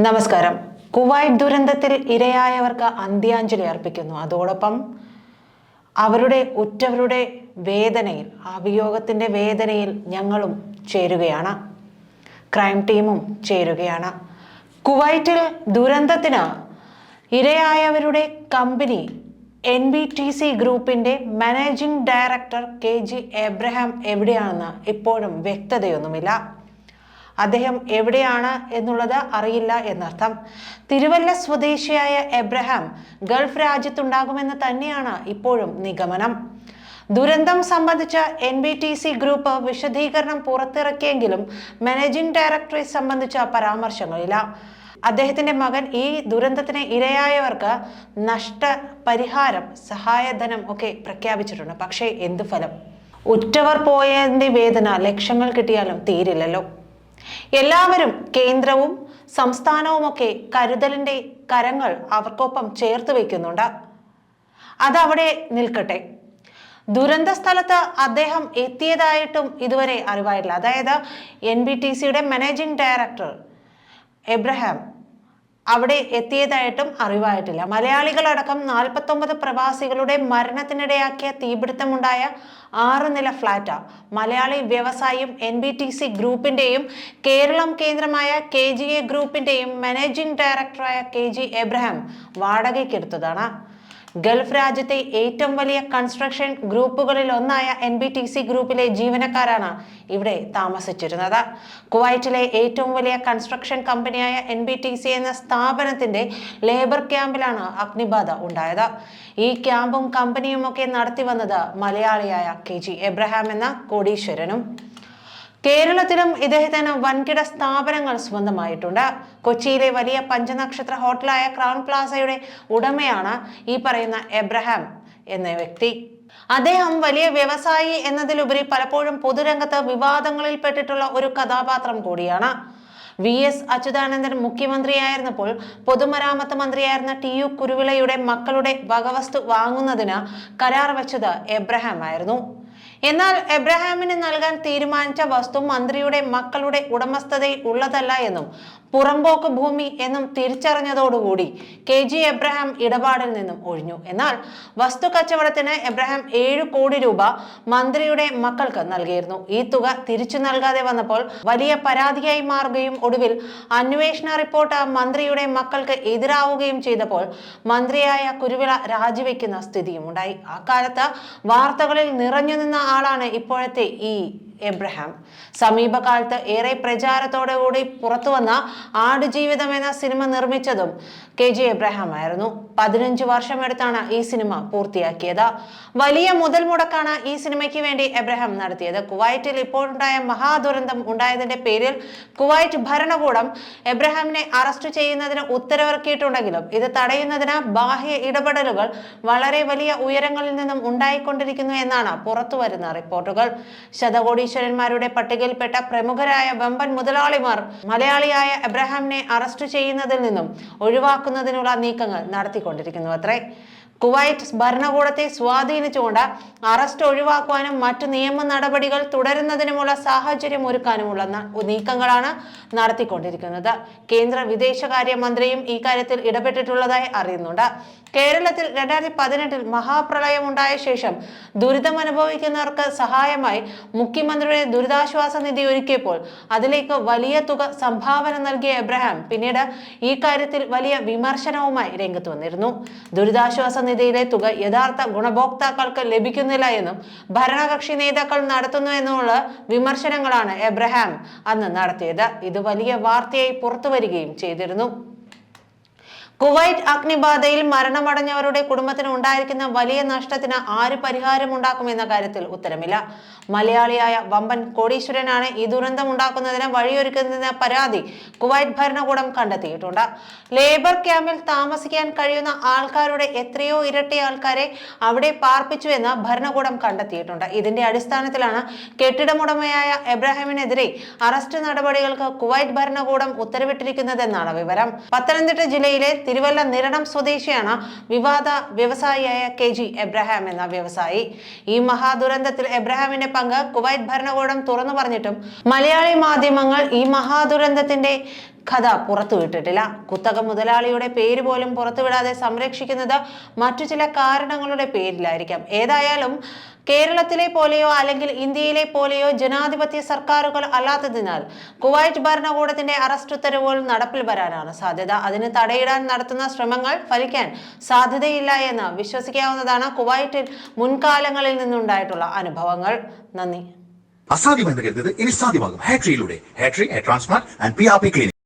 നമസ്കാരം. കുവൈറ്റ് ദുരന്തത്തിൽ ഇരയായവർക്ക് അന്ത്യാഞ്ജലി അർപ്പിക്കുന്നു. അതോടൊപ്പം അവരുടെ ഉറ്റവരുടെ വേദനയിൽ അഭിയോഗത്തിന്റെ വേദനയിൽ ഞങ്ങളും ചേരുകയാണ്. ക്രൈം ടീമും ചേരുകയാണ്. കുവൈറ്റിൽ ദുരന്തത്തിന് ഇരയായവരുടെ company N B T C ഗ്രൂപ്പിന്റെ managing director K G Abraham എവിടെയാണെന്ന് ഇപ്പോഴും വ്യക്തതയൊന്നുമില്ല. അദ്ദേഹം എവിടെയാണ് എന്നുള്ളത് അറിയില്ല എന്നർത്ഥം. തിരുവല്ല സ്വദേശിയായ എബ്രഹാം ഗൾഫ് രാജ്യത്തുണ്ടാകുമെന്ന് തന്നെയാണ് ഇപ്പോഴും നിഗമനം. ദുരന്തം സംബന്ധിച്ച N B T C group വിശദീകരണം പുറത്തിറക്കിയെങ്കിലും മാനേജിംഗ് ഡയറക്ടറെ സംബന്ധിച്ച പരാമർശങ്ങളില്ല. അദ്ദേഹത്തിന്റെ മകൻ ഈ ദുരന്തത്തിന് ഇരയായവർക്ക് നഷ്ടപരിഹാരം സഹായധനം ഒക്കെ പ്രഖ്യാപിച്ചിട്ടുണ്ട്. പക്ഷേ എന്തു ഫലം? ഉറ്റവർ പോയതിന്റെ വേദന ലക്ഷങ്ങൾ കിട്ടിയാലും തീരില്ലല്ലോ. എല്ലാവരും കേന്ദ്രവും സംസ്ഥാനവുമൊക്കെ കരുതലിന്റെ കരങ്ങൾ അവർക്കൊപ്പം ചേർത്ത് വയ്ക്കുന്നുണ്ട്. അതവിടെ നിൽക്കട്ടെ. ദുരന്ത സ്ഥലത്ത് അദ്ദേഹം എത്തിയതായിട്ടും ഇതുവരെ അറിവായിട്ടില്ല. അതായത് എൻ ബി ടി സിയുടെ മാനേജിംഗ് ഡയറക്ടർ എബ്രഹാം അവിടെ എത്തിയതായിട്ടും അറിവായിട്ടില്ല. മലയാളികളടക്കം നാൽപ്പത്തൊമ്പത് പ്രവാസികളുടെ മരണത്തിനിടയാക്കിയ തീപിടുത്തമുണ്ടായ ആറ് നില ഫ്ളാറ്റാണ് മലയാളി വ്യവസായം എൻ ബി ടി സി ഗ്രൂപ്പിന്റെയും കേരളം കേന്ദ്രമായ കെ ജി എ ഗ്രൂപ്പിന്റെയും മാനേജിംഗ് ഡയറക്ടറായ കെ ജി എബ്രഹാം വാടകയ്ക്കെടുത്തതാണ്. ഗൾഫ് രാജ്യത്തെ ഏറ്റവും വലിയ കൺസ്ട്രക്ഷൻ ഗ്രൂപ്പുകളിൽ ഒന്നായ എൻ ബി ടി സി ഗ്രൂപ്പിലെ ജീവനക്കാരാണ് ഇവിടെ താമസിച്ചിരുന്നത്. കുവൈറ്റിലെ ഏറ്റവും വലിയ കൺസ്ട്രക്ഷൻ കമ്പനിയായ എൻ ബി ടി സി എന്ന സ്ഥാപനത്തിന്റെ ലേബർ ക്യാമ്പിലാണ് അഗ്നിബാധ ഉണ്ടായത്. ഈ ക്യാമ്പും കമ്പനിയും ഒക്കെ നടത്തി വന്നത് മലയാളിയായ കെ ജി എബ്രഹാം എന്ന കോടീശ്വരനും. കേരളത്തിലും ഇദ്ദേഹത്തിന് വൻകിട സ്ഥാപനങ്ങൾ സ്വന്തമായിട്ടുണ്ട്. കൊച്ചിയിലെ വലിയ പഞ്ചനക്ഷത്ര ഹോട്ടലായ ക്രൗൺ പ്ലാസയുടെ ഉടമയാണ് ഈ പറയുന്ന എബ്രഹാം എന്ന വ്യക്തി. അദ്ദേഹം വലിയ വ്യവസായി എന്നതിലുപരി പലപ്പോഴും പൊതുരംഗത്ത് വിവാദങ്ങളിൽ പെട്ടിട്ടുള്ള ഒരു കഥാപാത്രം കൂടിയാണ്. വി എസ് അച്യുതാനന്ദൻ മുഖ്യമന്ത്രിയായിരുന്നപ്പോൾ പൊതുമരാമത്ത് മന്ത്രിയായിരുന്ന ടി യു കുരുവിളയുടെ മക്കളുടെ വകവസ്തു വാങ്ങുന്നതിന് കരാർ വെച്ചത് എബ്രഹാം ആയിരുന്നു എന്നാൽ എബ്രഹാമിന് നൽകാൻ തീരുമാനിച്ച വസ്തു മന്ത്രിയുടെ മക്കളുടെ ഉടമസ്ഥതയിൽ ഉള്ളതല്ല എന്നും പുറമ്പോക്ക് ഭൂമി എന്നും തിരിച്ചറിഞ്ഞതോടുകൂടി കെ ജി എബ്രഹാം ഇടപാടിൽ നിന്നും ഒഴിഞ്ഞു. എന്നാൽ വസ്തു കച്ചവടത്തിന് എബ്രഹാം ഏഴു കോടി രൂപ മന്ത്രിയുടെ മക്കൾക്ക് നൽകിയിരുന്നു. ഈ തുക തിരിച്ചു നൽകാതെ വന്നപ്പോൾ വലിയ പരാതിയായി മാറുകയും ഒടുവിൽ അന്വേഷണ റിപ്പോർട്ട് മന്ത്രിയുടെ മക്കൾക്ക് എതിരാവുകയും ചെയ്തപ്പോൾ മന്ത്രിയായ കുരുവിള രാജിവെക്കുന്ന സ്ഥിതിയും ഉണ്ടായി. ആ കാലത്ത് വാർത്തകളിൽ നിറഞ്ഞു നിന്ന ആളാണ് ഇപ്പോഴത്തെ ഈ എബ്രഹാം. സമീപകാലത്ത് ഏറെ പ്രചാരത്തോടെ കൂടി പുറത്തു വന്ന ആടുജീവിതം എന്ന സിനിമ നിർമ്മിച്ചതും കെ ജി എബ്രഹാം ആയിരുന്നു. പതിനഞ്ച് വർഷമെടുത്താണ് ഈ സിനിമ പൂർത്തിയാക്കിയത്. വലിയ മുതൽ മുടക്കാണ് ഈ സിനിമയ്ക്ക് വേണ്ടി എബ്രഹാം നടത്തിയത്. കുവൈറ്റിൽ ഇപ്പോഴുണ്ടായ മഹാദുരന്തം ഉണ്ടായതിന്റെ പേരിൽ കുവൈറ്റ് ഭരണകൂടം എബ്രഹാമിനെ അറസ്റ്റ് ചെയ്യുന്നതിന് ഉത്തരവിറക്കിയിട്ടുണ്ടെങ്കിലും ഇത് തടയുന്നതിന് ബാഹ്യ ഇടപെടലുകൾ വളരെ വലിയ ഉയരങ്ങളിൽ നിന്നും ഉണ്ടായിക്കൊണ്ടിരിക്കുന്നു എന്നാണ് പുറത്തുവരുന്ന റിപ്പോർട്ടുകൾ. ശതകോടീശ്വരന്മാരുടെ പട്ടികയിൽപ്പെട്ട പ്രമുഖരായ വമ്പൻ മുതലാളിമാർ മലയാളിയായ എബ്രഹാമിനെ അറസ്റ്റ് ചെയ്യുന്നതിൽ നിന്നും ഒഴിവാക്കുന്നതിനുള്ള നീക്കങ്ങൾ നടത്തിക്കൊണ്ടിരിക്കുന്നു. അത്രേ. കുവൈറ്റ് ഭരണകൂടത്തെ സ്വാധീനിച്ചുകൊണ്ട് അറസ്റ്റ് ഒഴിവാക്കുവാനും മറ്റു നിയമ നടപടികൾ തുടരുന്നതിനുമുള്ള സാഹചര്യം ഒരുക്കാനുമുള്ള നീക്കങ്ങളാണ് നടത്തിക്കൊണ്ടിരിക്കുന്നത്. കേന്ദ്ര വിദേശകാര്യ മന്ത്രിയും ഈ കാര്യത്തിൽ ഇടപെട്ടിട്ടുള്ളതായി അറിയുന്നുണ്ട്. കേരളത്തിൽ രണ്ടായിരത്തി പതിനെട്ടിൽ മഹാപ്രളയം ഉണ്ടായ ശേഷം ദുരിതം അനുഭവിക്കുന്നവർക്ക് സഹായമായി മുഖ്യമന്ത്രിയുടെ ദുരിതാശ്വാസ നിധി ഒരുക്കിയപ്പോൾ അതിലേക്ക് വലിയ തുക സംഭാവന നൽകിയ എബ്രഹാം പിന്നീട് ഈ കാര്യത്തിൽ വലിയ വിമർശനവുമായി രംഗത്ത് വന്നിരുന്നു. ദുരിതാശ്വാസ നിധിയിലെ തുക യഥാർത്ഥ ഗുണഭോക്താക്കൾക്ക് ലഭിക്കുന്നില്ല എന്നും ഭരണകക്ഷി നേതാക്കൾ നടത്തുന്നു എന്നുമുള്ള വിമർശനങ്ങളാണ് എബ്രഹാം അന്ന് നടത്തിയത്. ഇത് വലിയ വാർത്തയായി പുറത്തുവരികയും ചെയ്തിരുന്നു. കുവൈറ്റ് അഗ്നിബാധയിൽ മരണമടഞ്ഞവരുടെ കുടുംബത്തിന് ഉണ്ടായിരിക്കുന്ന വലിയ നഷ്ടത്തിന് ആര് പരിഹാരം ഉണ്ടാക്കുമെന്ന കാര്യത്തിൽ ഉത്തരമില്ല. മലയാളിയായ വമ്പൻ കോടീശ്വരനാണ് ഈ ദുരന്തം ഉണ്ടാക്കുന്നതിന് വഴിയൊരുക്കുന്നതിന് പരാതി കുവൈറ്റ് ഭരണകൂടം കണ്ടെത്തിയിട്ടുണ്ട്. ലേബർ ക്യാമ്പിൽ താമസിക്കാൻ കഴിയുന്ന ആൾക്കാരുടെ എത്രയോ ഇരട്ടി ആൾക്കാരെ അവിടെ പാർപ്പിച്ചുവെന്ന് ഭരണകൂടം കണ്ടെത്തിയിട്ടുണ്ട്. ഇതിന്റെ അടിസ്ഥാനത്തിലാണ് കെട്ടിടമുടമയായ എബ്രാഹിമിനെതിരെ അറസ്റ്റ് നടപടികൾക്ക് കുവൈറ്റ് ഭരണകൂടം ഉത്തരവിട്ടിരിക്കുന്നതെന്നാണ് വിവരം. പത്തനംതിട്ട ജില്ലയിലെ തിരുവല്ല നിരണം സ്വദേശിയാണ് വിവാദ വ്യവസായിയായ കെ ജി എബ്രഹാം എന്ന വ്യവസായി. ഈ മഹാദുരന്തത്തിൽ എബ്രഹാമിന്റെ പങ്ക് കുവൈത്ത് ഭരണകൂടം തുറന്നു പറഞ്ഞിട്ടും മലയാളി മാധ്യമങ്ങൾ ഈ മഹാദുരന്തത്തിന്റെ കഥ പുറത്തുവിട്ടിട്ടില്ല കുത്തക മുതലാളിയുടെ പേര് പോലും പുറത്തുവിടാതെ സംരക്ഷിക്കുന്നത് മറ്റു ചില കാരണങ്ങളുടെ പേരിലായിരിക്കാം. ഏതായാലും കേരളത്തിലെ പോലെയോ അല്ലെങ്കിൽ ഇന്ത്യയിലെ പോലെയോ ജനാധിപത്യ സർക്കാരുകൾ അല്ലാത്തതിനാൽ കുവൈറ്റ് ഭരണകൂടത്തിന്റെ അറസ്റ്റ് ഉത്തരവുകൾ നടപ്പിൽ വരാനാണ് സാധ്യത. അതിന് തടയിടാൻ നടത്തുന്ന ശ്രമങ്ങൾ ഫലിക്കാൻ സാധ്യതയില്ല എന്ന് വിശ്വസിക്കാവുന്നതാണ് കുവൈറ്റിൽ മുൻകാലങ്ങളിൽ നിന്നുണ്ടായിട്ടുള്ള അനുഭവങ്ങൾ. നന്ദി. അസാധ്യമെന്ന് കരുതുന്നത് ഇനി സാധ്യമാകും. ഹാട്രിയിലൂടെ ഹാട്രി transplant and P R P clinic